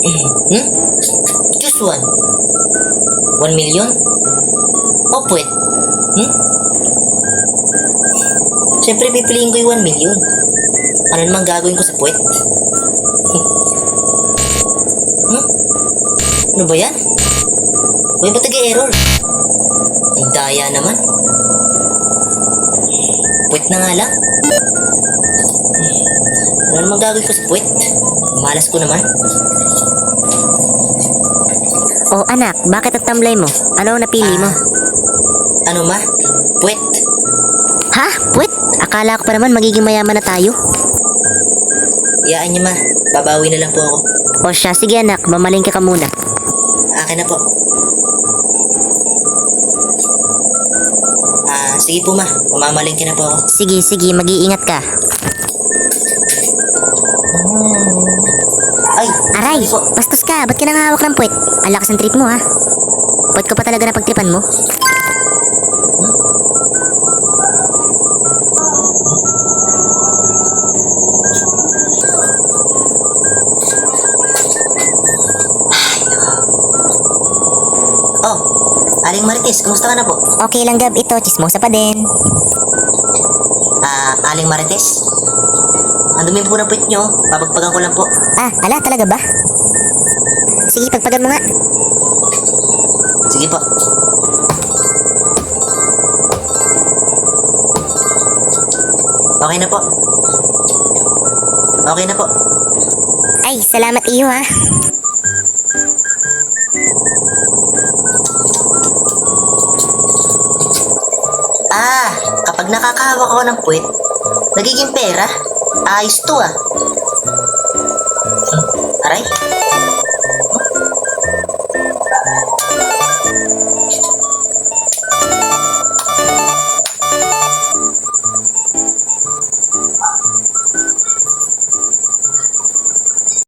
Hmm? Choose one. One million? O puwet? Hmm? Siyempre, pipiliin ko yung one million. Ano naman gagawin ko sa puwet? Hmm? Hmm? Ano ba yan? Uy, ba't nag-error? Ang daya naman. Puwet na nga lang. Ano naman gagawin ko sa puwet? Malas ko naman. Oh anak, bakit ang tamlay mo? Ano ang napili mo? Ano ma? Puwet? Ha? Puwit? Akala ko pa naman magiging mayaman na tayo. Iyaan niyo ma. Babawi na lang po ako. O siya, sige anak, mamalingke ka muna. Akin na po. Ah, sige po ma. Mamamalingki na po ako. Sige, sige, mag-iingat ka. Aray, bastos ka, ba't ka nangahawak ng puwit? Ang lakas ng trip mo ha. Puwit ko pa talaga na pagtripan mo. Oh, Aling Marites, kumusta ka na po? Okay lang gab, ito, chismosa pa din. Ah, Aling Marites? Ang dumi po ng puwet niyo. Babagpagan ko lang po. Ah, ala talaga ba? Sige, pagpagan mo nga. Sige po. Okay na po. Okay na po. Ay, salamat iyo ha. Ah, kapag nakakahawak ako ng puwet, nagiging pera. Ayos to ah.